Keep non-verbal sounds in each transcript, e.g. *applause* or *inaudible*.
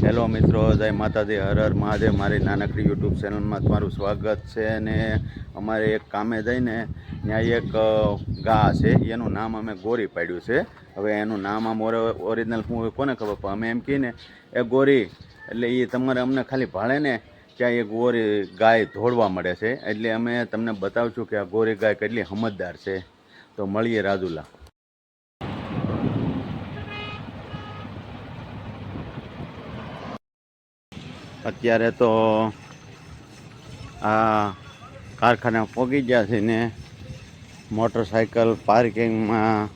Hello મિત્રો, જય માતાજી, હર હર મહાદેવ. મારી નાનકડી યુટ્યુબ ચેનલમાં તમારું સ્વાગત છે અને અમારે એક કામે જઈને ત્યાં એક ગા છે. એનું નામ અમે ગોરી પાડ્યું છે. હવે એનું નામ આમ ઓરિજિનલ હોય કોને ખબર, પણ અમે એમ કહીને એ ગોરી, એટલે એ તમારે અમને ખાલી ભાડે ને ત્યાં એ ગોરી ગાય ધોળવા મળે છે. એટલે અમે તમને બતાવશું કે આ ગોરી ગાય કેટલી સમજદાર છે. તો મળીએ રાજુલા. અત્યારે તો આ કારખાના પહોંચી ગયા છે ને. મોટરસાયકલ પાર્કિંગમાં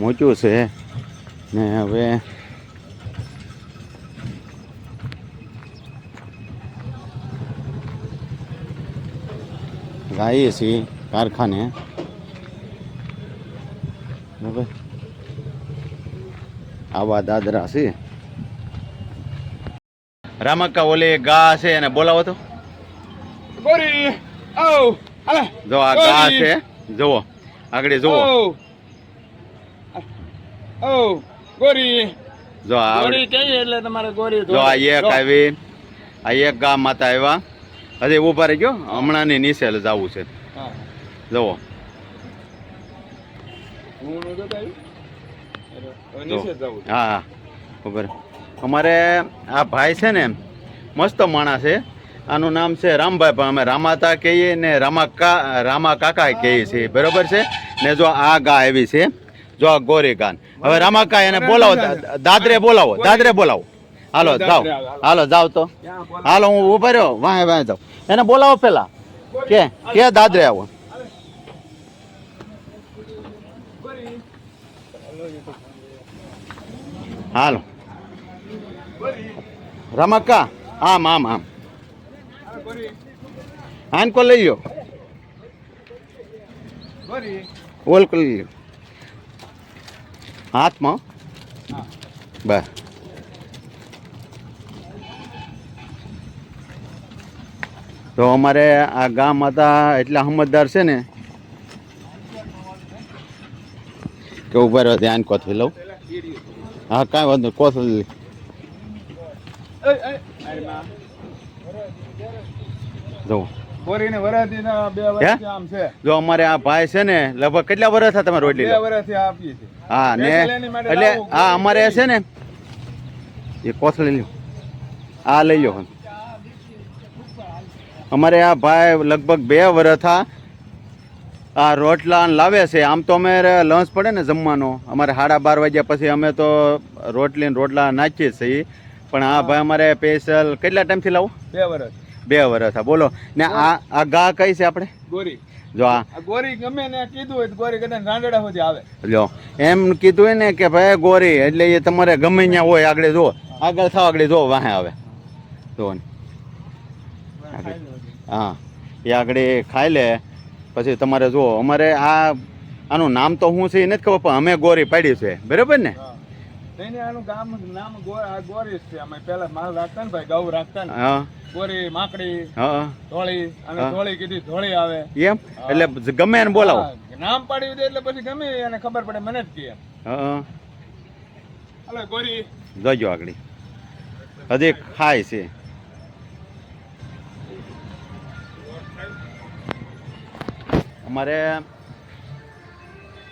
મૂક્યું છે ને હવે ગાઈએ છીએ કારખાને. બરાબર? આવા દાદરા છે. રામક્કા ઓલી ગા છે એને બોલાવો તો. ગોરી ઓ અલે જો આ ગા છે જુઓ. આગળ જુઓ. ઓ ગોરી જો આ ગોરી કઈ એટલે તમારે ગોરી જો આ એક આવી આ એક ગા માતા આવ્યા. હજી ઊભા રહી ગયો હમણાંની નીચે જવું છે. જુઓ. હું હા ખબર અમારે આ ભાઈ છે ને મસ્ત માણસ છે. આનું નામ છે રામભાઈ પણ અમે રામાતા કહીએ ને રામા કા રામા કાકા કહીએ છીએ. બરોબર છે? ને જો આ ગા આવી છે. જો આ ગોરી ગાન. હવે રામાકા એને બોલાવો દાદરે બોલાવો દાદરે બોલાવો. હાલો જાઓ. હાલો. જાઓ તો. હાલો હું ઊભો રહ્યો. વાંહે વાહે જાઉં એને બોલાવો પેલા. કે કે દાદરે આવો? હાલો. રમક્કા? આમ આમ આમ. આનકો લઈ ગોરી ઓલ લઈ લો હાથમાં? બસ. તો અમારે આ ગામ હતા એટલા સમજદાર છે ને, કે ઊભા રહ્યો ધ્યાન કોથી લઉં. હા, કાંઈ વાંધો કોથળી લઈ. જુઓ ગોરી ને વરાથી ના બે વર્ષથી આમ છે જો. અમારે આ ભાઈ છે ને લગભગ કેટલા વર્ષ તમે રોટલી હા ને એટલે લાવવું અમારે છે ને એ આ લઈ લો અમારે આ ભાઈ લગભગ બે વર્ષ આ રોટલા લાવે છે. આમ તો અમે લંચ પડે ને જમવાનો. અમારે સાડા બાર વાગ્યા પછી અમે તો રોટલી રોટલા નાખીએ છીએ. પણ આ ભાઈ અમારે સ્પેશિયલ કેટલા ટાઈમથી લાવો? બે વર્ષ બે વર્ષ હા બોલો. ને આ આ ગા કઈ છે આપણે? ગોરી. જો આ. આ ગોરી ગમે ને કીધું હોય ગોરી કદાચ રાંડડા સુધી આવે. જો એમ કીધું હોય ને કે ભાઈ ગોરી એટલે એ તમારે ગમે ત્યાં હોય આગળ જો આગળ થાવ આગળ જો વાહે આવે. જો. હા એ આગળ ખાઈ લે. પછી તમારે જો અમારે આ આનું નામ તો હું છે એ નથી ખબર પણ અમે ગોરી પાડી છે. બરાબર ને. નહીં, નહીં, આનું ગામ નામ ગો- આ ગોરી છે. અમે પેલા માલ રાખતા ને ભાઈ ગૌ રાખતા ને. ગોરી માકડી હા ધોળી. અને ધોળી કીધી ધોળી આવે. એમ? એટલે ગમે એને બોલાવો. નામ પાડી દે એટલે પછી ગમે એને ખબર પડે મને જ કહે. હા અલે ગોરી. જોજો આગળ. હજી ખાય છે. અમારે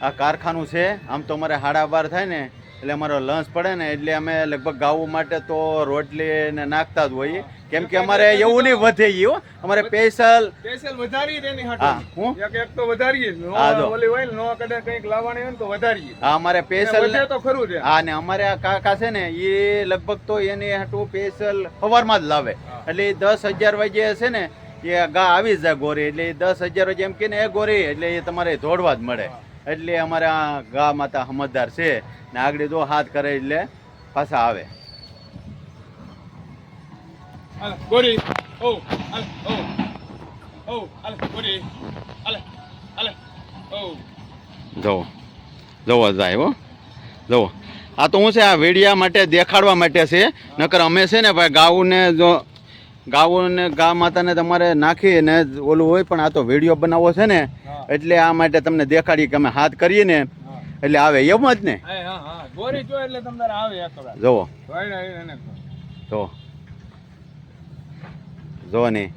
આ કારખાનું છે. આમ તો અમારે હાડા બાર થાય ને એટલે અમારો લંચ પડે ને એટલે અમે લગભગ ગાવું માટે તો રોટલી ને નાખતા જ હોઈએ. કેમ કે અમારે એવું નહીં વધે ગયું અમારે સ્પેશિયલ સ્પેશિયલ વધારીએ તેની હા, હું? એક તો વધારીએ હા, જો. ઓલી હોય નો કડે કંઈક લાવવાની હોય તો વધારીએ. હા અમારે સ્પેશિયલ તો ખરું છે હા ને અમારે આ કાકા છે ને એ લગભગ તો એની હાટું સ્પેશિયલ સવારમાં જ લાવે. એટલે દસ હજાર વાગે છે ને એ ગા આવી જ જાય ગોરી. એટલે દસ હજાર વાગે એમ કે ને એ ગોરી એટલે એ તમારે દોડવા જ મળે. એટલે અમારા ગા માતા સમજદાર છે. ને આગળ જો હાથ કરે એટલે પાછા આવે. ગોરી. ઓ ઓ ઓ ગોરી. અલે અલે ઓ જુઓ જુઓ જાય હો. જુઓ આ તો હું છે આ વીડિયા માટે દેખાડવા માટે છે. નકર અમે છે ને ભાઈ ગાઉને જો ગાઉને ગા માતાને તમારે નાખી ને ઓલું હોય પણ આ તો વીડિયો બનાવવો છે ને એટલે આ માટે તમને દેખાડીએ કે અમે હાથ કરીએ ને એટલે આવે એમ જ ને? જુઓ. જોઈને જો ને.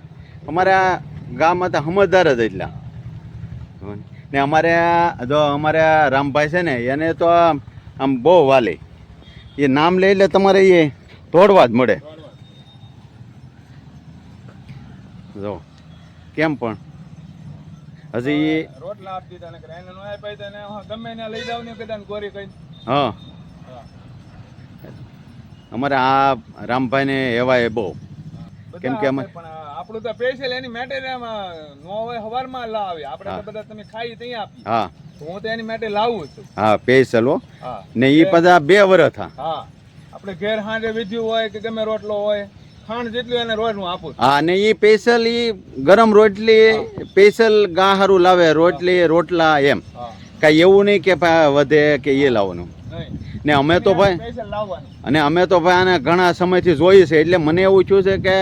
અમારે આ ગામમાં તો સમજદાર જ એટલા. ને. અમારે જો અમારે રામભાઈ છે ને એને તો આમ આમ બહુ વાલી. એ નામ લઈ એટલે તમારે એ તોડવા જ મળે. જો. કેમ પણ? હજી રોટલા આપી દીધા ને એને નો આપી તો એને ગમે ને લઈ જાવ ને કદાચ ગોરી કઈ હા. અમારે આ રામભાઈ ને એવાય બહુ. કેમ કે અમે- પણ આપણું તો સ્પેશિયલ એની માટે નો હોય હવારમાં લાવે. આપણે તો બધા તમે ખાઈ ત્યાં આપી હા. તો હું તો એની માટે લાવું છું. હા સ્પેશિયલ હો. ને એ બધા બે વર્ષ હા. આપણે ઘેર હાંડે વિધ્યું હોય કે ગમે રોટલો હોય ખાંડ જેટલું એને રોજ હું આપું હા ને એ સ્પેશિયલ એ ગરમ રોટલી સ્પેશિયલ ગા હારું લાવે રોટલી રોટલા એમ. કાંઈ એવું નહીં કે વધે કે એ લાવવાનું. ને અમે તો ભાઈ અને અમે તો ભાઈ આને ઘણા સમયથી જોઈએ છે એટલે મને એવું થયું છે કે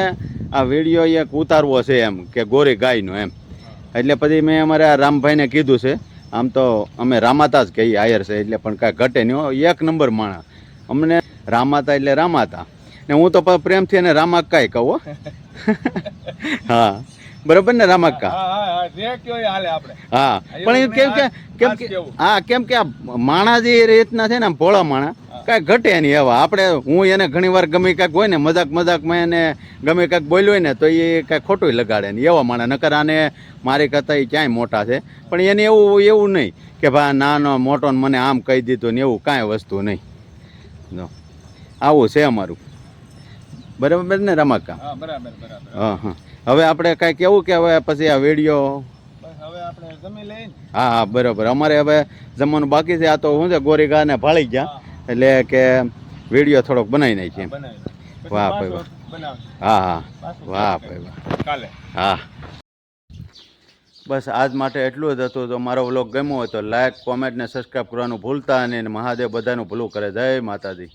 આ વીડિયો એક ઉતારવો છે એમ કે ગોરી ગાયનો એમ. એટલે પછી મેં અમારા રામભાઈને કીધું છે આમ તો અમે રામાતા જ કહીએ આયર છે એટલે પણ કાંઈ ઘટે નહીં એક નંબર માણા અમને રામાતા એટલે રામાતા. ને હું તો પ્રેમથી એને રામાક્કા કહું *laughs* હા. બરોબર ને રામાક્કા? હા પણ એ કેમ કે કેમ કે હા કેમ કે આ માણા જે રીતના છે ને આમ ભોળા માણા કાંઈ ઘટે નહીં એવા. આપણે હું એને ઘણી વાર ગમે કાંઈક હોય ને મજાક મજાકમાં એને ગમે કાંઈક બોલ્યું હોય ને તો એ કાંઈ ખોટું લગાડે ને એવા માણે. નકર આને મારી કરતાં એ ક્યાંય મોટા છે. પણ એને એવું એવું નહીં કે ભાઈ નાનો મોટો મને આમ કહી દીધું ને એવું કાંઈ વસ્તુ નહીં. જો. આવું છે અમારું. બરાબર ને રમાકા? હા બરાબર બરાબર. હા હા. હવે આપણે કાંઈ કેવું કે હવે પછી આ વીડિયો? હા હા બરાબર. અમારે હવે જમવાનું બાકી છે. આ તો હું છે ગોરી ગાને ભાળી ગયા. એટલે કે વીડિયો થોડોક બનાવી નાખીએ. વાહ ભાઈ વાહ. હા હા. વાહ ભાઈ વાહ. હા. બસ આજ માટે એટલું જ હતું. તો મારો વ્લોગ ગમ્યો હોય તો લાઇક કોમેન્ટ ને સબસ્ક્રાઈબ કરવાનું ભૂલતા અને મહાદેવ બધાનું ભૂલું કરે. જય માતાજી.